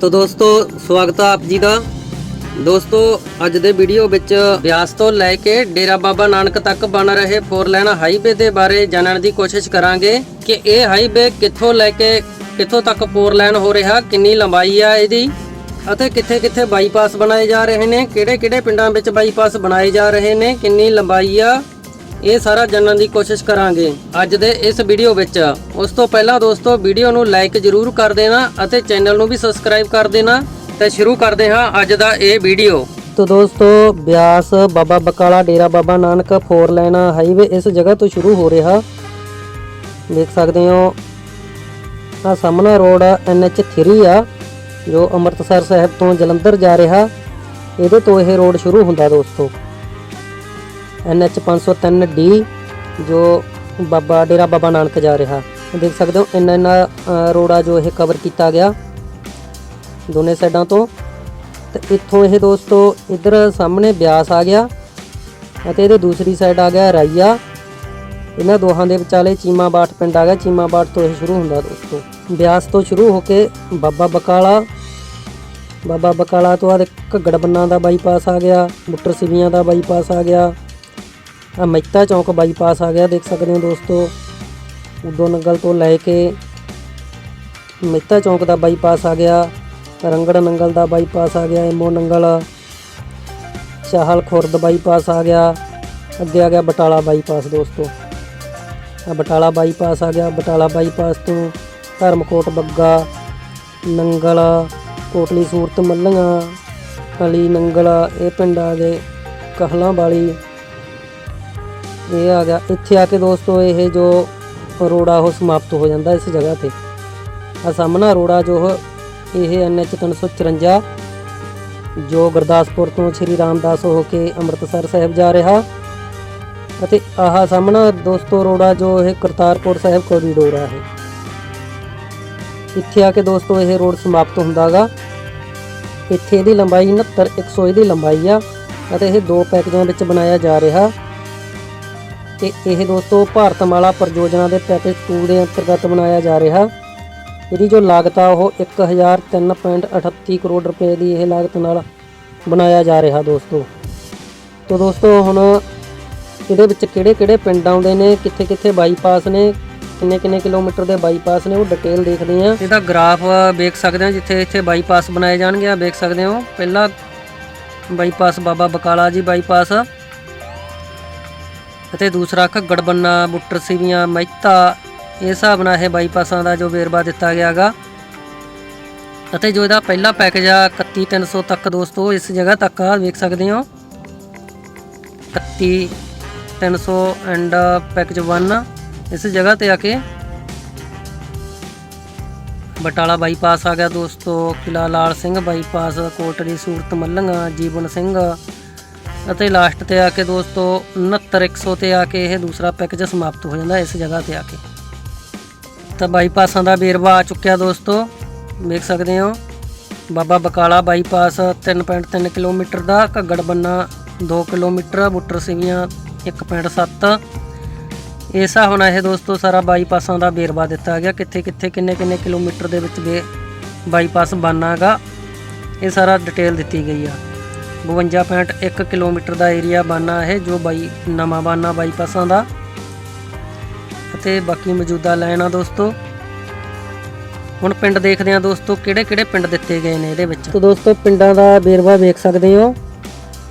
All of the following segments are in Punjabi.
ਤੋ ਦੋਸਤੋ, ਸਵਾਗਤ ਹੈ ਆਪ ਜੀ ਦਾ। ਦੋਸਤੋ, ਅੱਜ ਦੇ ਵੀਡੀਓ ਵਿੱਚ ਬਿਆਸ ਤੋਂ ਲੈ ਕੇ ਡੇਰਾ ਬਾਬਾ ਨਾਨਕ ਤੱਕ ਬਣ ਰਹੇ ਫੋਰ ਲਾਈਨ ਹਾਈਵੇ ਦੇ ਬਾਰੇ ਜਾਣਨ ਦੀ ਕੋਸ਼ਿਸ਼ ਕਰਾਂਗੇ ਕਿ ਇਹ ਹਾਈਵੇ ਕਿੱਥੋਂ ਲੈ ਕੇ ਕਿੱਥੋਂ ਤੱਕ ਫੋਰ ਲਾਈਨ ਹੋ ਰਿਹਾ, ਕਿੰਨੀ ਲੰਬਾਈ ਆ ਇਹਦੀ ਅਤੇ ਕਿੱਥੇ-ਕਿੱਥੇ ਬਾਈਪਾਸ ਬਣਾਏ ਜਾ ਰਹੇ ਨੇ, ਕਿਹੜੇ-ਕਿਹੜੇ ਪਿੰਡਾਂ ਵਿੱਚ ਬਾਈਪਾਸ ਬਣਾਏ ਜਾ ਰਹੇ ਨੇ, ਕਿੰਨੀ ਲੰਬਾਈ ਆ ਇਹ ਸਾਰਾ ਜਾਣਨ ਦੀ ਕੋਸ਼ਿਸ਼ ਕਰਾਂਗੇ। ਅੱਜ ਦੇ ਇਸ ਵੀਡੀਓ ਵਿੱਚ, ਉਸ ਤੋਂ ਪਹਿਲਾਂ ਦੋਸਤੋ, ਵੀਡੀਓ ਨੂੰ ਲਾਈਕ ਜ਼ਰੂਰ ਕਰ ਦੇਣਾ ਅਤੇ ਚੈਨਲ ਨੂੰ ਵੀ ਸਬਸਕ੍ਰਾਈਬ ਕਰ ਦੇਣਾ। ਤੇ ਸ਼ੁਰੂ ਕਰਦੇ ਹਾਂ ਅੱਜ ਦਾ ਇਹ ਵੀਡੀਓ। ਤੋ ਦੋਸਤੋ, Beas, Baba Bakala, Dera Baba Nanak, four line highway ਇਸ ਜਗ੍ਹਾ ਤੋਂ ਸ਼ੁਰੂ ਹੋ ਰਿਹਾ। ਦੇਖ ਸਕਦੇ ਹੋ ਆ ਸਾਹਮਣਾ ਰੋਡ ਐਨਐਚ 3 ਆ, ਜੋ ਅੰਮ੍ਰਿਤਸਰ ਸਾਹਿਬ ਤੋਂ ਜਲੰਧਰ ਜਾ ਰਿਹਾ। ਇਹਦੇ ਤੋਂ ਇਹ ਰੋਡ ਸ਼ੁਰੂ ਹੁੰਦਾ ਦੋਸਤੋ। NH 503 ਡੀ ਜੋ ਬਾਬਾ ਡੇਰਾ ਬਾਬਾ ਨਾਨਕ ਜਾ ਰਿਹਾ। ਦੇਖ ਸਕਦੇ ਹੋ ਇੰਨਾ ਇੰਨਾ ਅ, ਰੋਡ ਆ ਜੋ ਇਹ ਕਵਰ ਕੀਤਾ ਗਿਆ ਦੋਨੇ ਸਾਈਡਾਂ ਤੋਂ। ਤੇ ਇੱਥੋਂ ਇਹ ਦੋਸਤੋ ਇੱਧਰ ਸਾਹਮਣੇ ਬਿਆਸ ਆ ਗਿਆ ਅਤੇ ਇਹਦੇ ਦੂਸਰੀ ਸਾਈਡ ਆ ਗਿਆ ਰਾਈਆ। ਇਹਨਾਂ ਦੋਹਾਂ ਦੇ ਵਿਚਾਲੇ ਚੀਮਾ ਬਾਠ ਪਿੰਡ ਆ ਗਿਆ। ਚੀਮਾ ਬਾਠ ਤੋਂ ਇਹ ਸ਼ੁਰੂ ਹੁੰਦਾ ਦੋਸਤੋ। ਬਿਆਸ ਤੋਂ ਸ਼ੁਰੂ ਹੋ ਕੇ ਬਾਬਾ ਬਕਾਲਾ। ਬਾਬਾ ਬਕਾਲਾ ਤੋਂ ਆ ਘੱਗੜ ਬੰਨਾ ਦਾ ਬਾਈਪਾਸ ਆ ਗਿਆ ਬੁੱਟਰ ਸਿਵੀਆਂ ਦਾ ਬਾਈਪਾਸ ਆ ਗਿਆ। ਮਹਿਤਾ ਚੌਂਕ ਬਾਈਪਾਸ ਆ ਗਿਆ, ਦੇਖ ਸਕਦੇ ਹੋ ਦੋਸਤੋ। ਉਦੋਂ ਨੰਗਲ ਤੋਂ ਲੈ ਕੇ ਮਹਿਤਾ ਚੌਂਕ ਦਾ ਬਾਈਪਾਸ ਆ ਗਿਆ, ਰੰਗੜ ਨੰਗਲ ਦਾ ਬਾਈਪਾਸ ਆ ਗਿਆ ਐਮੋ ਨੰਗਲ ਸ਼ਾਹਲ ਖੁਰਦ ਬਾਈਪਾਸ ਆ ਗਿਆ, ਅੱਗੇ ਆ ਗਿਆ ਬਟਾਲਾ ਬਾਈਪਾਸ ਦੋਸਤੋ। ਆ ਬਟਾਲਾ ਬਾਈਪਾਸ ਆ ਗਿਆ, ਬਟਾਲਾ ਬਾਈਪਾਸ ਤੋਂ ਧਰਮਕੋਟ ਬੱਗਾ, ਨੰਗਲ, ਕੋਟਲੀ ਸੂਰਤ ਮੱਲੀਆਂ ਅਲੀ ਨੰਗਲ, ਇਹ ਪਿੰਡ ਆ ਗਏ, ਕਹਲਾਂ ਵਾਲੀ। ਇਹ ਆ ਗਿਆ। ਇੱਥੇ ਆ ਕੇ ਦੋਸਤੋ, ਇਹ ਜੋ ਰੋਡ ਆ ਉਹ ਸਮਾਪਤ ਹੋ ਜਾਂਦਾ ਇਸ ਜਗ੍ਹਾ ਤੇ। ਆ ਸਾਹਮਣਾ ਰੋਡ ਆ ਜੋ ਇਹ NH 354 ਜੋ ਗੁਰਦਾਸਪੁਰ ਤੋਂ ਸ੍ਰੀ ਰਾਮਦਾਸ ਹੋ ਕੇ ਅੰਮ੍ਰਿਤਸਰ ਸਾਹਿਬ ਜਾ ਰਿਹਾ। ਅਤੇ ਆਹ ਸਾਹਮਣਾ ਦੋਸਤੋ ਰੋਡ ਆ ਜੋ ਇਹ ਕਰਤਾਰਪੁਰ ਸਾਹਿਬ ਕੋਰੀਡੋਰ ਆ ਇਹ। ਇੱਥੇ ਆ ਕੇ ਦੋਸਤੋ ਇਹ ਰੋਡ ਸਮਾਪਤ ਹੁੰਦਾਗਾ। ਇੱਥੇ ਇਹਦੀ ਲੰਬਾਈ 69 100 ਇਹਦੀ ਲੰਬਾਈ ਆ। ਅਤੇ ਇਹ ਦੋ ਪੈਕੇਜਾਂ ਵਿੱਚ ਬਣਾਇਆ ਜਾ ਰਿਹਾ। ਤੇ ਇਹ ਦੋਸਤੋ ਭਾਰਤਮਾਲਾ ਪਰਿਯੋਜਨਾ ਦੇ ਪੈਕੇਜ 2 ਦੇ ਅੰਤਰਗਤ ਬਣਾਇਆ ਜਾ ਰਿਹਾ। ਇਹਦੀ ਜੋ ਲਾਗਤ ਆ, ਉਹ 1003.38 ਕਰੋੜ ਰੁਪਏ ਦੀ ਇਹ ਲਾਗਤ ਨਾਲ ਬਣਾਇਆ ਜਾ ਰਿਹਾ ਦੋਸਤੋ। ਤੋ ਦੋਸਤੋ, ਹੁਣ ਇਹਦੇ ਵਿੱਚ ਕਿਹੜੇ ਕਿਹੜੇ ਪਿੰਡ ਆਉਂਦੇ ਨੇ ਕਿੱਥੇ ਕਿੱਥੇ ਬਾਈਪਾਸ ਨੇ ਕਿੰਨੇ ਕਿੰਨੇ ਕਿਲੋਮੀਟਰ ਦੇ ਬਾਈਪਾਸ ਨੇ, ਉਹ ਡਿਟੇਲ ਦੇਖਦੇ ਆ ਇਹਦਾ ਗ੍ਰਾਫ ਵੇਖ ਸਕਦੇ ਹੋ, ਜਿੱਥੇ ਇੱਥੇ ਬਾਈਪਾਸ ਬਣਾਏ ਜਾਣਗੇ। ਆ ਵੇਖ ਸਕਦੇ ਹੋ, ਪਹਿਲਾ ਬਾਈਪਾਸ ਬਾਬਾ ਬਕਾਲਾ ਜੀ ਬਾਈਪਾਸ। ਅਤੇ ਦੂਸਰਾ ਘੱਗੜ ਬੰਨਾ ਬੁੱਟਰ ਸਿਵੀਆਂ ਮਹਿਤਾ। ਇਹ ਹਿਸਾਬ ਨਾਲ ਇਹ ਬਾਈਪਾਸਾਂ ਦਾ ਜੋ ਵੇਰਵਾ ਦਿੱਤਾ ਗਿਆਗਾ। ਅਤੇ ਜੋ ਇਹਦਾ ਪਹਿਲਾ ਪੈਕੇਜ ਆ 31300 ਤੱਕ ਦੋਸਤੋ, ਇਸ ਜਗ੍ਹਾ ਤੱਕ ਆ ਵੇਖ ਸਕਦੇ ਹੋ। 31300 ਐਂਡ ਪੈਕੇਜ 1 ਇਸ ਜਗ੍ਹਾ ਤੇ ਆ ਕੇ ਬਟਾਲਾ ਬਾਈਪਾਸ ਆ ਗਿਆ ਦੋਸਤੋ। ਕਿਲਾ ਲਾਲ ਸਿੰਘ ਬਾਈਪਾਸ, ਕੋਟੜੀ ਸੂਰਤ ਮੱਲੰਗਾ ਜੀਵਨ ਸਿੰਘ। ਅਤੇ ਲਾਸਟ ਤੇ ਆ ਕੇ ਦੋਸਤੋ 69100 ਤੇ ਆ ਕੇ ਇਹ ਦੂਸਰਾ ਪੈਕੇਜ ਸਮਾਪਤ ਹੋ ਜਾਂਦਾ ਇਸ ਜਗ੍ਹਾ ਤੇ ਆ ਕੇ। ਤਾਂ ਬਾਈਪਾਸਾਂ ਦਾ ਵੇਰਵਾ ਆ ਚੁੱਕਿਆ ਦੋਸਤੋ, ਵੇਖ ਸਕਦੇ ਹੋ। ਬਾਬਾ ਬਕਾਲਾ ਬਾਈਪਾਸ 3.3 ਕਿਲੋਮੀਟਰ ਦਾ, ਘੱਗੜ ਬੰਨਾ 2 ਕਿਲੋਮੀਟਰ, ਬੁੱਟਰ ਸਿੰਘੀਆਂ 1.7 ਇਸ ਹਿਸਾਬ ਨਾਲ ਇਹ ਦੋਸਤੋ ਸਾਰਾ ਬਾਈਪਾਸਾਂ ਦਾ ਵੇਰਵਾ ਦਿੱਤਾ ਗਿਆ, ਕਿੱਥੇ ਕਿੱਥੇ ਕਿੰਨੇ ਕਿੰਨੇ ਕਿਲੋਮੀਟਰ ਦੇ ਵਿੱਚ ਵੇ ਬਾਈਪਾਸ ਬਣਨਾਗਾ ਇਹ ਸਾਰਾ ਡਿਟੇਲ ਦਿੱਤੀ ਗਈ ਆ। 52.1 ਕਿਲੋਮੀਟਰ ਦਾ ਏਰੀਆ ਬਾਨਾ ਹੈ ਜੋ ਬਾਈ, ਨਵਾਂ ਬਾਨਾ ਬਾਈਪਾਸਾਂ ਦਾ। ਅਤੇ ਬਾਕੀ ਮੌਜੂਦਾ ਲਾਈਨ ਆ ਦੋਸਤੋ, ਹੁਣ ਪਿੰਡ ਦੇਖਦੇ ਆ ਦੋਸਤੋ ਕਿਹੜੇ ਕਿਹੜੇ ਪਿੰਡ ਦਿੱਤੇ ਗਏ ਨੇ ਇਹਦੇ ਵਿੱਚ। ਤੋਂ ਦੋਸਤੋ, ਪਿੰਡਾਂ ਦਾ ਵੇਰਵਾ ਵੇਖ ਸਕਦੇ ਹੋ।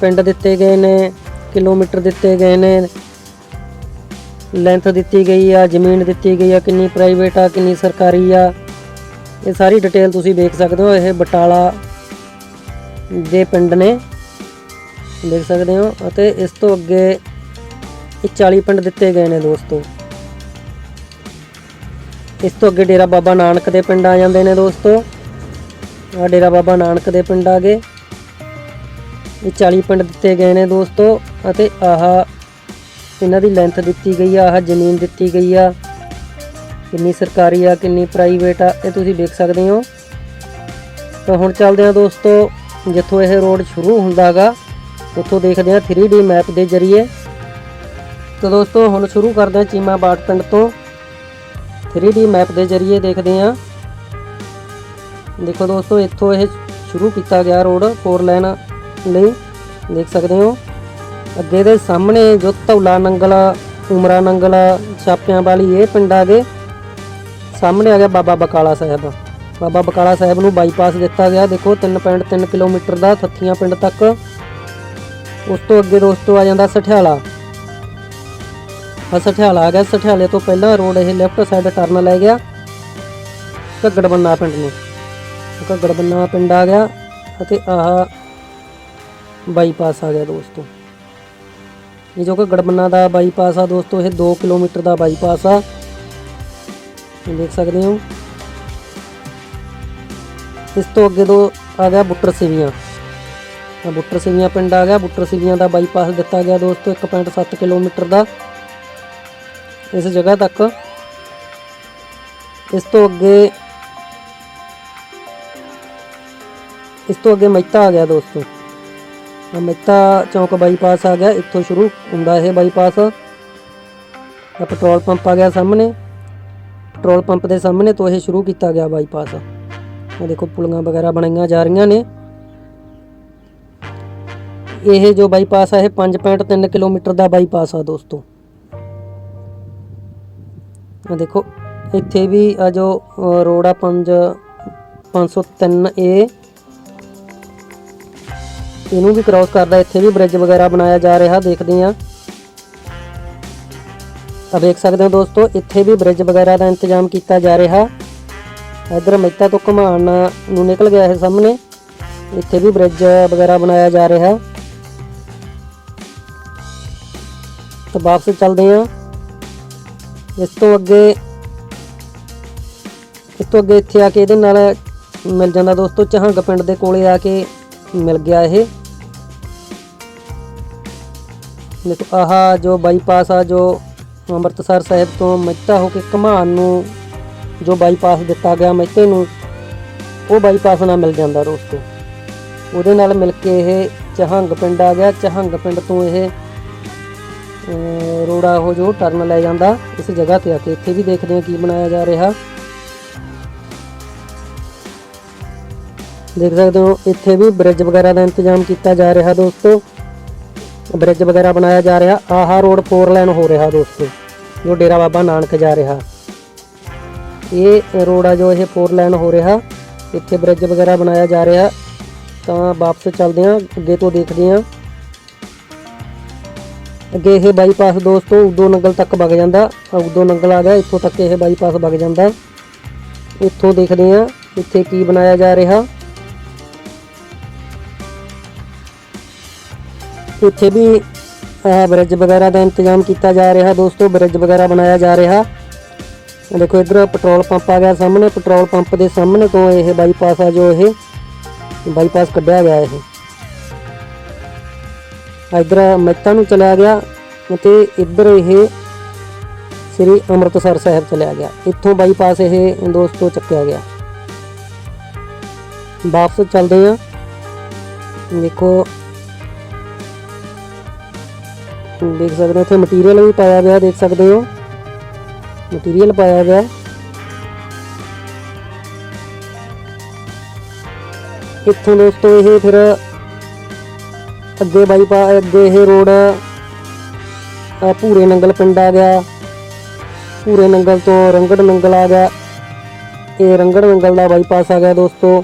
ਪਿੰਡ ਦਿੱਤੇ ਗਏ ਨੇ, ਕਿਲੋਮੀਟਰ ਦਿੱਤੇ ਗਏ ਨੇ। ਲੈਂਥ ਦਿੱਤੀ ਗਈ ਆ, ਜ਼ਮੀਨ ਦਿੱਤੀ ਗਈ ਆ, ਕਿੰਨੀ ਪ੍ਰਾਈਵੇਟ ਆ, ਕਿੰਨੀ ਸਰਕਾਰੀ ਆ। ਇਹ ਸਾਰੀ ਡਿਟੇਲ ਤੁਸੀਂ ਵੇਖ ਸਕਦੇ ਹੋ, ਇਹ ਬਟਾਲਾ ਦੇ ਪਿੰਡ ਨੇ। ਦੇਖ ਸਕਦੇ ਹੋ ਅਤੇ ਇਸ ਤੋਂ ਅੱਗੇ ਇਹ 40 ਪਿੰਡ ਦਿੱਤੇ ਗਏ ਨੇ ਦੋਸਤੋ। ਇਸ ਤੋਂ ਅੱਗੇ ਡੇਰਾ ਬਾਬਾ ਨਾਨਕ ਦੇ ਪਿੰਡ ਆ ਜਾਂਦੇ ਨੇ ਦੋਸਤੋ। ਆ ਡੇਰਾ ਬਾਬਾ ਨਾਨਕ ਦੇ ਪਿੰਡ ਆ ਗਏ ਇਹ 40 ਪਿੰਡ ਦਿੱਤੇ ਗਏ ਨੇ ਦੋਸਤੋ ਅਤੇ ਆਹ ਇਹਨਾਂ ਦੀ ਲੈਂਥ ਦਿੱਤੀ ਗਈ ਆ, ਆਹ ਜ਼ਮੀਨ ਦਿੱਤੀ ਗਈ ਆ। ਕਿੰਨੀ ਸਰਕਾਰੀ ਆ, ਕਿੰਨੀ ਪ੍ਰਾਈਵੇਟ ਆ, ਇਹ ਤੁਸੀਂ ਦੇਖ ਸਕਦੇ ਹੋ। ਤਾਂ ਹੁਣ ਚੱਲਦੇ ਆ ਦੋਸਤੋ, ਜਿੱਥੋਂ ਇਹ ਰੋਡ ਸ਼ੁਰੂ ਹੁੰਦਾਗਾ। ਉੱਥੋਂ ਦੇਖਦੇ ਆ 3D ਮੈਪ ਦੇ ਜ਼ਰੀਏ। ਤਾਂ ਦੋਸਤੋ, ਹੁਣ ਸ਼ੁਰੂ ਕਰਦੇ ਹਾਂ ਚੀਮਾ ਬਾਟ ਪਿੰਡ ਤੋਂ। 3D ਮੈਪ ਦੇ ਜ਼ਰੀਏ ਦੇਖਦੇ ਹਾਂ। ਦੇਖੋ ਦੋਸਤੋ, ਇੱਥੋਂ ਇਹ ਸ਼ੁਰੂ ਕੀਤਾ ਗਿਆ ਰੋਡ 4 ਲਾਈਨ ਲਈ। ਦੇਖ ਸਕਦੇ ਹੋ। ਅੱਗੇ ਦੇ ਸਾਹਮਣੇ ਜੋ ਧੌਲਾ ਨੰਗਲ, ਉਮਰਾ ਨੰਗਲ, ਛਾਪਿਆਂ ਵਾਲੀ ਇਹ ਪਿੰਡ ਆ ਗਏ। ਸਾਹਮਣੇ ਆ ਗਿਆ ਬਾਬਾ ਬਕਾਲਾ ਸਾਹਿਬ। ਬਾਬਾ ਬਕਾਲਾ ਸਾਹਿਬ ਨੂੰ ਬਾਈਪਾਸ ਦਿੱਤਾ ਗਿਆ। ਦੇਖੋ 3.3 ਕਿਲੋਮੀਟਰ ਦਾ ਥੱਥੀਆਂ ਪਿੰਡ ਤੱਕ। ਉਸ ਤੋਂ ਅੱਗੇ ਦੋਸਤੋ ਆ ਜਾਂਦਾ ਸਠਿਆਲਾ। ਆ ਸਠਿਆਲਾ ਆ ਗਿਆ, ਸਠਿਆਲੇ ਤੋਂ ਪਹਿਲਾਂ ਰੋਡ ਇਹ ਲੈਫਟ ਸਾਈਡ ਟਰਨ ਲੈ ਗਿਆ। ਘੱਗੜ ਬੰਨਾ ਪਿੰਡ ਨੂੰ। ਘੱਗੜ ਪਿੰਡ ਆ ਗਿਆ ਅਤੇ ਆਹ ਬਾਈਪਾਸ ਆ ਗਿਆ ਦੋਸਤੋ। ਇਹ ਜੋ ਘੱਗੜ ਬੰਨਾ ਦਾ ਬਾਈਪਾਸ ਆ ਦੋਸਤੋ, ਇਹ 2 ਕਿਲੋਮੀਟਰ ਦਾ ਬਾਈਪਾਸ ਆ। ਦੇਖ ਸਕਦੇ ਹੋ। ਇਸ ਤੋਂ ਅੱਗੇ ਦੋ ਆ ਗਿਆ ਬੁੱਟਰ ਸਿਵੀਆਂ। ਆ ਬੁੱਟਰ ਸਿਵੀਆਂ ਪਿੰਡ ਆ ਗਿਆ। ਬੁੱਟਰ ਸਿਵੀਆਂ ਦਾ ਬਾਈਪਾਸ ਦਿੱਤਾ ਗਿਆ ਦੋਸਤੋ 1.7 ਕਿਲੋਮੀਟਰ ਦਾ। ਇਸ ਜਗ੍ਹਾ ਤੱਕ। ਇਸ ਤੋਂ ਅੱਗੇ, ਇਸ ਤੋਂ ਅੱਗੇ ਮਹਿਤਾ ਆ ਗਿਆ ਦੋਸਤੋ। ਆ ਮਹਿਤਾ ਚੌਂਕ ਬਾਈਪਾਸ ਆ ਗਿਆ, ਇੱਥੋਂ ਸ਼ੁਰੂ ਹੁੰਦਾ ਇਹ ਬਾਈਪਾਸ ਆ ਪੈਟਰੋਲ ਪੰਪ ਆ ਗਿਆ ਸਾਹਮਣੇ। ਪੈਟਰੋਲ ਪੰਪ ਦੇ ਸਾਹਮਣੇ ਤੋਂ ਇਹ ਸ਼ੁਰੂ ਕੀਤਾ ਗਿਆ ਬਾਈਪਾਸ ਆ ਦੇਖੋ ਪੁਲੀਆਂ ਵਗੈਰਾ ਬਣਾਈਆਂ ਜਾ ਰਹੀਆਂ ਨੇ। ਇਹ ਜੋ ਬਾਈਪਾਸ ਆ, ਇਹ 5.3 ਕਿਲੋਮੀਟਰ ਦਾ ਬਾਈਪਾਸ ਆ ਦੋਸਤੋ। ਆ ਦੇਖੋ, ਇੱਥੇ ਵੀ ਆ ਜੋ ਰੋਡ ਆ 5 503 ਏ। ਇਹਨੂੰ ਵੀ ਕ੍ਰਾਸ ਕਰਦਾ, ਇੱਥੇ ਵੀ ਬ੍ਰਿਜ ਵਗੈਰਾ ਬਣਾਇਆ ਜਾ ਰਿਹਾ, ਦੇਖਦੇ ਆ ਆ ਦੇਖ ਸਕਦੇ ਹੋ ਦੋਸਤੋ, ਇੱਥੇ ਵੀ ਬ੍ਰਿਜ ਵਗੈਰਾ ਦਾ ਇੰਤਜ਼ਾਮ ਕੀਤਾ ਜਾ ਰਿਹਾ। ਇਧਰ ਮਹਿਤਾ ਤੋਂ ਘਮਾਣ ਨੂੰ ਨਿਕਲ ਗਿਆ ਹੈ ਸਾਹਮਣੇ। ਇੱਥੇ ਵੀ ਬ੍ਰਿਜ ਵਗੈਰਾ ਬਣਾਇਆ ਜਾ ਰਿਹਾ। ਤਾਂ ਵਾਪਸ ਚੱਲਦੇ ਹਾਂ। ਇਸ ਤੋਂ ਅੱਗੇ, ਇਸ ਤੋਂ ਅੱਗੇ ਇੱਥੇ ਆ ਕੇ ਇਹਦੇ ਨਾਲ ਮਿਲ ਜਾਂਦਾ ਦੋਸਤੋ ਚਹੰਗ ਪਿੰਡ ਦੇ ਕੋਲੇ ਆ ਕੇ ਮਿਲ ਗਿਆ ਇਹ। ਦੇਖੋ, ਆਹ ਜੋ ਬਾਈਪਾਸ ਆ, ਜੋ ਅੰਮ੍ਰਿਤਸਰ ਸਾਹਿਬ ਤੋਂ ਮਹਿਤਾ ਹੋ ਕੇ ਘਮਾਨ ਨੂੰ ਜੋ ਬਾਈਪਾਸ ਦਿੱਤਾ ਗਿਆ ਮਹਿਤੇ ਨੂੰ, ਉਹ ਬਾਈਪਾਸ ਨਾਲ ਮਿਲ ਜਾਂਦਾ ਦੋਸਤੋ। ਉਹਦੇ ਨਾਲ ਮਿਲ ਕੇ ਇਹ ਚਹੰਗ ਪਿੰਡ ਆ ਗਿਆ। ਚਹੰਗ ਪਿੰਡ ਤੋਂ ਇਹ ਰੋਡ ਆ ਉਹ ਜੋ ਟਰਨ ਲੈ ਜਾਂਦਾ, ਇਸ ਜਗ੍ਹਾ ਤੇ ਆ ਕੇ ਇੱਥੇ ਵੀ ਦੇਖਦੇ ਹਾਂ ਕੀ ਬਣਾਇਆ ਜਾ ਰਿਹਾ। ਦੇਖ ਸਕਦੇ ਹੋ, ਇੱਥੇ ਵੀ ਬ੍ਰਿਜ ਵਗੈਰਾ ਦਾ ਇੰਤਜ਼ਾਮ ਕੀਤਾ ਜਾ ਰਿਹਾ ਦੋਸਤੋ। ਬ੍ਰਿਜ ਵਗੈਰਾ ਬਣਾਇਆ ਜਾ ਰਿਹਾ। ਆਹਾ ਰੋਡ 4 ਲਾਈਨ ਹੋ ਰਿਹਾ ਦੋਸਤੋ, ਜੋ ਡੇਰਾ ਬਾਬਾ ਨਾਨਕ ਜਾ ਰਿਹਾ। ਇਹ ਰੋਡ ਆ ਜੋ ਇਹ 4 ਲਾਈਨ ਹੋ ਰਿਹਾ। ਇੱਥੇ ਬ੍ਰਿਜ ਵਗੈਰਾ ਬਣਾਇਆ ਜਾ ਰਿਹਾ। ਤਾਂ ਵਾਪਸ ਚੱਲਦੇ ਹਾਂ, ਅੱਗੇ ਤੋਂ ਦੇਖਦੇ ਹਾਂ। ਅੱਗੇ ਇਹ ਬਾਈਪਾਸ ਦੋਸਤੋ ਉਦੋਂ ਨੰਗਲ ਤੱਕ ਵਗ ਜਾਂਦਾ। ਉਦੋਂ ਨੰਗਲ ਆ ਗਿਆ, ਇੱਥੋਂ ਤੱਕ ਇਹ ਬਾਈਪਾਸ ਵਗ ਜਾਂਦਾ। ਇੱਥੋਂ ਦੇਖਦੇ ਹਾਂ ਇੱਥੇ ਕੀ ਬਣਾਇਆ ਜਾ ਰਿਹਾ। ਇੱਥੇ ਵੀ ਇਹ ਬ੍ਰਿਜ ਵਗੈਰਾ ਦਾ ਇੰਤਜ਼ਾਮ ਕੀਤਾ ਜਾ ਰਿਹਾ ਦੋਸਤੋ ਬ੍ਰਿਜ ਵਗੈਰਾ ਬਣਾਇਆ ਜਾ ਰਿਹਾ। ਦੇਖੋ ਇਧਰ ਪੈਟਰੋਲ ਪੰਪ ਆ ਗਿਆ ਸਾਹਮਣੇ ਪੈਟਰੋਲ ਪੰਪ ਦੇ ਸਾਹਮਣੇ ਤੋਂ ਇਹ ਬਾਈਪਾਸ ਆ ਜੋ ਇਹ। ਬਾਈਪਾਸ ਕੱਢਿਆ ਗਿਆ ਇਹ। ਇਧਰ ਮਹਿਤਾ ਨੂੰ ਚਲਿਆ ਗਿਆ ਅਤੇ ਇੱਧਰ ਇਹ ਸ੍ਰੀ ਅੰਮ੍ਰਿਤਸਰ ਸਾਹਿਬ ਚਲਿਆ ਗਿਆ। ਇੱਥੋਂ ਬਾਈਪਾਸ ਇਹ ਦੋਸਤੋ ਚੱਕਿਆ ਗਿਆ। ਵਾਪਸ ਚੱਲਦੇ ਆ ਦੇਖੋ। ਦੇਖ ਸਕਦੇ ਹੋ, ਇੱਥੇ ਮਟੀਰੀਅਲ ਵੀ ਪਾਇਆ ਗਿਆ ਦੇਖ ਸਕਦੇ ਹੋ। ਮਟੀਰੀਅਲ ਪਾਇਆ ਗਿਆ ਇੱਥੋਂ ਦੋਸਤੋ ਇਹ ਫਿਰ ਅੱਗੇ ਬਾਈਪਾ ਅੱਗੇ ਇਹ ਰੋਡ, ਆ ਭੂਰੇ ਨੰਗਲ ਪਿੰਡ ਆ ਗਿਆ। ਭੂਰੇ ਨੰਗਲ ਤੋਂ ਰੰਗੜ ਨੰਗਲ ਆ ਗਿਆ। ਇਹ ਰੰਗੜ ਨੰਗਲ ਦਾ ਬਾਈਪਾਸ ਆ ਗਿਆ ਦੋਸਤੋ।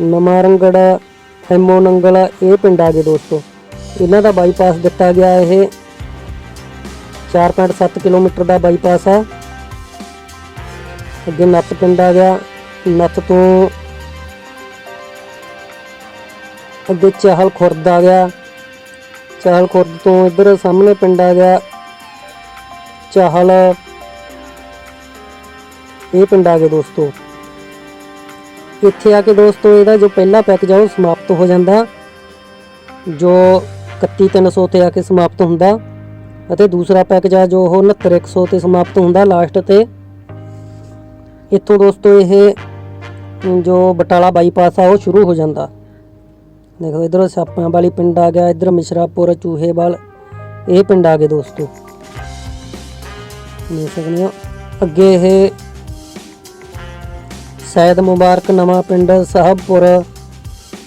ਨਵਾਂ ਰੰਗੜ ਹੈਮੋ ਨੰਗਲ, ਇਹ ਪਿੰਡ ਆ ਗਏ ਦੋਸਤੋ। ਇਹਨਾਂ ਦਾ ਬਾਈਪਾਸ ਦਿੱਤਾ ਗਿਆ ਇਹ। 4.7 ਕਿਲੋਮੀਟਰ ਦਾ ਬਾਈਪਾਸ ਆ। ਅੱਗੇ ਨੱਤ ਪਿੰਡ ਆ ਗਿਆ। ਨੱਤ ਤੋਂ ਅੱਗੇ ਚਹਿਲ ਖੁਰਦ ਆ ਗਿਆ। ਚਹਿਲ ਖੁਰਦ ਤੋਂ ਇੱਧਰ ਸਾਹਮਣੇ ਪਿੰਡ ਆ ਗਿਆ। ਚਾਹਲ, ਇਹ ਪਿੰਡ ਆ ਗਏ ਦੋਸਤੋ। ਇੱਥੇ ਆ ਕੇ ਦੋਸਤੋ ਇਹਦਾ ਜੋ ਪਹਿਲਾ ਪੈਕੇਜ ਆ ਉਹ ਸਮਾਪਤ ਹੋ ਜਾਂਦਾ। ਜੋ 31300 ਤੇ ਆ ਕੇ ਸਮਾਪਤ ਹੁੰਦਾ ਅਤੇ ਦੂਸਰਾ ਪੈਕੇਜ ਆ ਜੋ ਉਹ 69100 ਤੇ ਸਮਾਪਤ ਹੁੰਦਾ ਲਾਸਟ ਤੇ। ਇੱਥੋਂ ਦੋਸਤੋ ਇਹ ਜੋ ਬਟਾਲਾ ਬਾਈਪਾਸ ਆ, ਉਹ ਸ਼ੁਰੂ ਹੋ ਜਾਂਦਾ। ਦੇਖੋ ਇਧਰ ਸਾਪਾਂ ਵਾਲੀ ਪਿੰਡ ਆ ਗਿਆ, ਇਧਰ ਮਿਸ਼ਰਾਪੁਰ, ਚੂਹੇਵਾਲ, ਇਹ ਪਿੰਡ ਆ ਗਏ ਦੋਸਤੋ। ਦੇਖ ਸਕਦੇ ਹੋ, ਅੱਗੇ ਇਹ ਸੈਦ ਮੁਬਾਰਕ ਨਵਾਂ ਪਿੰਡ ਸਾਹਿਬਪੁਰ,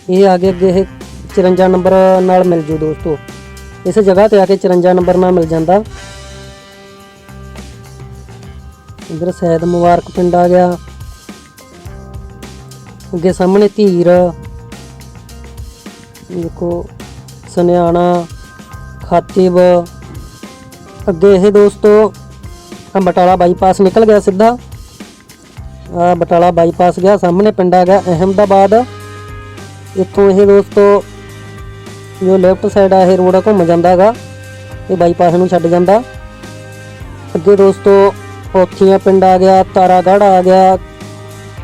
ਇਹ ਆਗੇ ਅੱਗੇ ਇਹ 54 ਨੰਬਰ ਨਾਲ ਮਿਲ ਜੂ ਦੋਸਤੋ। ਇਸ ਜਗ੍ਹਾ ਤੇ ਆ ਕੇ 54 ਨੰਬਰ ਨਾਲ ਮਿਲ ਜਾਂਦਾ। ਇਧਰ ਸੈਦ ਮੁਬਾਰਕ ਪਿੰਡ ਆ ਗਿਆ। ਅੱਗੇ ਸਾਹਮਣੇ ਧੀਰ ਦੇਖੋ, ਸੁਨਿਆਣਾ, ਖਾਤਿਬ, ਅੱਗੇ ਇਹ ਦੋਸਤੋ ਆ ਬਟਾਲਾ ਬਾਈਪਾਸ ਨਿਕਲ ਗਿਆ ਸਿੱਧਾ। ਆ ਬਟਾਲਾ ਬਾਈਪਾਸ ਗਿਆ, ਸਾਹਮਣੇ ਪਿੰਡ ਆ ਗਿਆ ਅਹਿਮਦਾਬਾਦ। ਇੱਥੋਂ ਇਹ ਦੋਸਤੋ, ਜੋ ਲੈਫਟ ਸਾਈਡ ਆ, ਇਹ ਰੋਡ ਆ, ਘੁੰਮ ਜਾਂਦਾ ਹੈਗਾ ਇਹ ਬਾਈਪਾਸ ਨੂੰ ਛੱਡ ਜਾਂਦਾ। ਅੱਗੇ ਦੋਸਤੋ, ਪੋਥੀਆਂ ਪਿੰਡ ਆ ਗਿਆ, ਤਾਰਾਗੜ੍ਹ ਆ ਗਿਆ,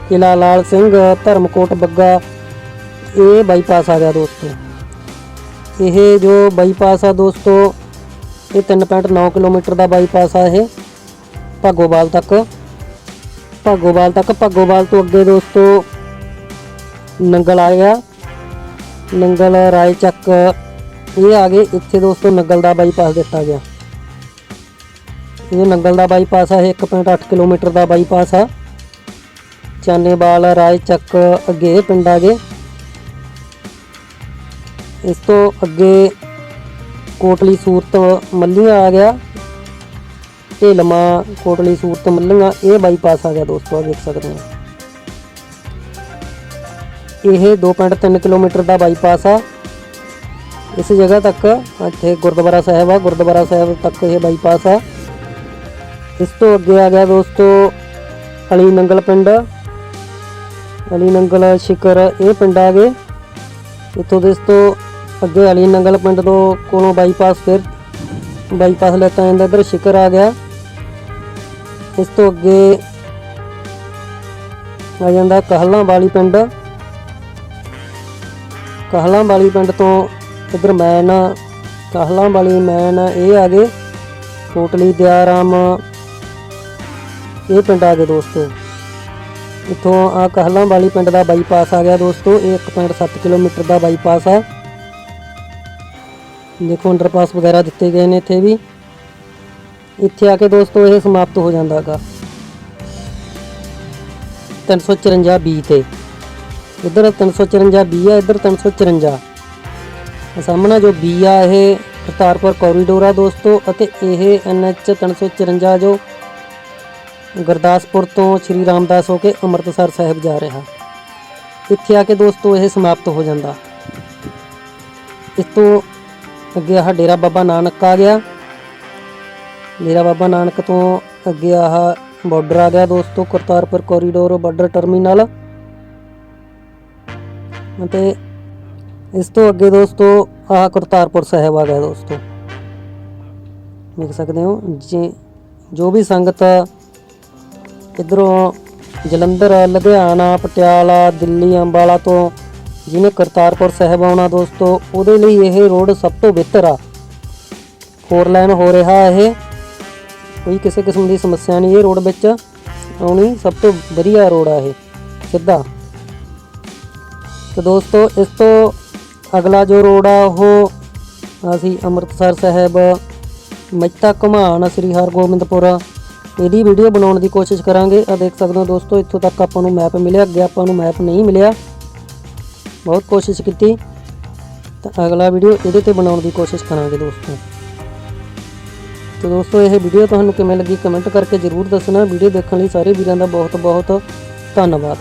ਕਿਲਾ ਲਾਲ ਸਿੰਘ, ਧਰਮਕੋਟ ਬੱਗਾ ਇਹ ਬਾਈਪਾਸ ਆ ਗਿਆ ਦੋਸਤੋ। ਇਹ ਜੋ ਬਾਈਪਾਸ ਆ ਦੋਸਤੋ, ਇਹ 3.9 ਕਿਲੋਮੀਟਰ ਦਾ ਬਾਈਪਾਸ ਆ ਇਹ, ਭਾਗੋਵਾਲ ਤੱਕ। ਭਾਗੋਵਾਲ ਤੱਕ, ਭਾਗੋਵਾਲ ਤੋਂ ਅੱਗੇ ਦੋਸਤੋ, ਨੰਗਲ ਆ ਗਿਆ। ਨੰਗਲ ਰਾਏ ਚੱਕ ਇਹ ਆ ਗਏ, ਇੱਥੇ ਦੋਸਤੋ ਨੰਗਲ ਦਾ ਬਾਈਪਾਸ ਦਿੱਤਾ ਗਿਆ। ਇਹ ਨੰਗਲ ਦਾ ਬਾਈਪਾਸ ਆ, ਇਹ 1.8 ਕਿਲੋਮੀਟਰ ਦਾ ਬਾਈਪਾਸ ਆ। ਚਾਨੇਵਾਲ ਰਾਏ ਚੱਕ ਅੱਗੇ ਇਹ ਪਿੰਡ ਆ ਗਏ। ਇਸ ਤੋਂ ਅੱਗੇ ਕੋਟਲੀ ਸੂਰਤ ਮੱਲੀਆਂ ਆ ਗਿਆ। ਢੇਲਮਾ, ਕੋਟਲੀ ਸੂਰਤ ਮੱਲੀਆਂ, ਇਹ ਬਾਈਪਾਸ ਆ ਗਿਆ ਦੋਸਤੋ ਆ ਦੇਖ ਸਕਦੇ ਹੋ। ਇਹ 2.3 ਕਿਲੋਮੀਟਰ ਦਾ ਬਾਈਪਾਸ ਆ। ਇਸ ਜਗ੍ਹਾ ਤੱਕ, ਇੱਥੇ ਗੁਰਦੁਆਰਾ ਸਾਹਿਬ ਆ, ਗੁਰਦੁਆਰਾ ਸਾਹਿਬ ਤੱਕ ਇਹ ਬਾਈਪਾਸ ਆ। ਇਸ ਤੋਂ ਅੱਗੇ ਆ ਗਿਆ ਦੋਸਤੋ, ਅਲੀ ਨੰਗਲ ਪਿੰਡ। ਅਲੀ ਨੰਗਲ ਸ਼ਿਕਰ ਇਹ ਪਿੰਡ ਆ ਗਏ। ਇੱਥੋਂ ਤੋਂ ਅੱਗੇ ਅਲੀ ਨੰਗਲ ਪਿੰਡ ਤੋਂ ਕੋਲੋਂ ਬਾਈਪਾਸ ਫਿਰ ਬਾਈਪਾਸ ਲੈਤਾ ਜਾਂਦਾ ਇਧਰ ਸ਼ਿਕਰ ਆ ਗਿਆ। ਇਸ ਤੋਂ ਅੱਗੇ ਆ ਜਾਂਦਾ ਕਹਲਾਂ ਵਾਲੀ ਪਿੰਡ। ਕਹਲਾਂ ਵਾਲੀ ਪਿੰਡ ਤੋਂ ਇਧਰ ਮੈਨ ਕਹਲਾਂ ਵਾਲੀ ਮੈਨ ਇਹ ਆ ਗਏ ਕੋਟਲੀ ਦਿਆਰਾਮ ਇਹ ਪਿੰਡ ਆ ਗਏ ਦੋਸਤੋ। ਇੱਥੋਂ ਆ ਕਹਲਾਂ ਵਾਲੀ ਪਿੰਡ ਦਾ ਬਾਈਪਾਸ ਆ ਗਿਆ ਦੋਸਤੋ। ਇਹ 1.7 ਕਿਲੋਮੀਟਰ ਦਾ ਬਾਈਪਾਸ ਆ। ਦੇਖੋ ਅੰਡਰਪਾਸ ਵਗੈਰਾ ਦਿੱਤੇ ਗਏ ਨੇ ਇੱਥੇ ਵੀ। ਇੱਥੇ ਆ ਕੇ ਦੋਸਤੋ ਇਹ ਸਮਾਪਤ ਹੋ ਜਾਂਦਾ ਹੈਗਾ। 354 ਬੀ ਤੇ। ਇੱਧਰ 354 ਬੀ ਆ, ਇੱਧਰ 354 ਆਹ ਸਾਹਮਣਾ ਜੋ ਬੀ ਆ, ਇਹ ਕਰਤਾਰਪੁਰ ਕੋਰੀਡੋਰ ਆ ਦੋਸਤੋ, ਅਤੇ ਇਹ ਐਨਐਚ 354 ਜੋ ਗੁਰਦਾਸਪੁਰ ਤੋਂ ਸ੍ਰੀ ਰਾਮਦਾਸ ਹੋ ਕੇ ਅੰਮ੍ਰਿਤਸਰ ਸਾਹਿਬ ਜਾ ਰਿਹਾ। ਇੱਥੇ ਆ ਕੇ ਦੋਸਤੋ ਇਹ ਸਮਾਪਤ ਹੋ ਜਾਂਦਾ। ਇਸ ਤੋਂ ਅੱਗੇ ਆਹ ਡੇਰਾ ਬਾਬਾ ਨਾਨਕ ਆ ਗਿਆ। ਡੇਰਾ ਬਾਬਾ ਨਾਨਕ ਤੋਂ ਅੱਗੇ ਆਹ ਬਾਰਡਰ ਆ ਗਿਆ ਦੋਸਤੋ, ਕਰਤਾਰਪੁਰ ਕੋਰੀਡੋਰ ਬਾਰਡਰ ਟਰਮੀਨਲ ਅਤੇ ਇਸ ਤੋਂ ਅੱਗੇ ਦੋਸਤੋ ਆਹ ਕਰਤਾਰਪੁਰ ਸਾਹਿਬ ਆ ਗਿਆ ਦੋਸਤੋ। ਦੇਖ ਸਕਦੇ ਹੋ, ਜੇ ਜੋ ਵੀ ਸੰਗਤ ਇਧਰੋਂ ਜਲੰਧਰ, ਲੁਧਿਆਣਾ, ਪਟਿਆਲਾ, ਦਿੱਲੀ, ਅੰਬਾਲਾ ਤੋਂ ਜਿਹਨੇ ਕਰਤਾਰਪੁਰ ਸਾਹਿਬ ਆਉਣਾ ਦੋਸਤੋ, ਉਹਦੇ ਲਈ ਇਹ ਰੋਡ ਸਭ ਤੋਂ ਬਿਹਤਰ ਆ। ਫੋਰ ਲਾਈਨ ਹੋ ਰਿਹਾ ਇਹ। ਕੋਈ ਕਿਸੇ ਕਿਸਮ ਦੀ ਸਮੱਸਿਆ ਨਹੀਂ ਇਹ ਰੋਡ ਵਿੱਚ। ਆਉਣੀ ਸਭ ਤੋਂ ਵਧੀਆ ਰੋਡ ਆ ਇਹ। ਸਿੱਧਾ। ਤੇ ਦੋਸਤੋ, ਇਸ ਤੋਂ ਅਗਲਾ ਜੋ ਰੋਡ ਆ, ਉਹ ਅਸੀਂ ਅੰਮ੍ਰਿਤਸਰ ਸਾਹਿਬ ਮੱਤਾ ਘੁਮਾਣ ਸ੍ਰੀ ਹਰਗੋਬਿੰਦਪੁਰ। ਇਹਦੀ ਵੀਡੀਓ ਬਣਾਉਣ ਦੀ ਕੋਸ਼ਿਸ਼ ਕਰਾਂਗੇ। ਆ ਦੇਖ ਸਕਦੇ ਹੋ ਦੋਸਤੋ, ਇੱਥੋਂ ਤੱਕ ਆਪਾਂ ਨੂੰ ਮੈਪ ਮਿਲਿਆ। ਅੱਗੇ ਆਪਾਂ ਨੂੰ ਮੈਪ ਨਹੀਂ ਮਿਲਿਆ। ਬਹੁਤ ਕੋਸ਼ਿਸ਼ ਕੀਤੀ। ਤਾਂ ਅਗਲਾ ਵੀਡੀਓ ਇਹਦੇ ਤੇ ਬਣਾਉਣ ਦੀ ਕੋਸ਼ਿਸ਼ ਕਰਾਂਗੇ ਦੋਸਤੋ। ਤੇ ਦੋਸਤੋ, ਇਹ ਵੀਡੀਓ ਤੁਹਾਨੂੰ ਕਿਵੇਂ ਲੱਗੀ ਕਮੈਂਟ ਕਰਕੇ ਜਰੂਰ ਦੱਸਣਾ। ਵੀਡੀਓ ਦੇਖਣ ਲਈ ਸਾਰੇ ਵੀਰਾਂ ਦਾ ਬਹੁਤ ਬਹੁਤ ਧੰਨਵਾਦ।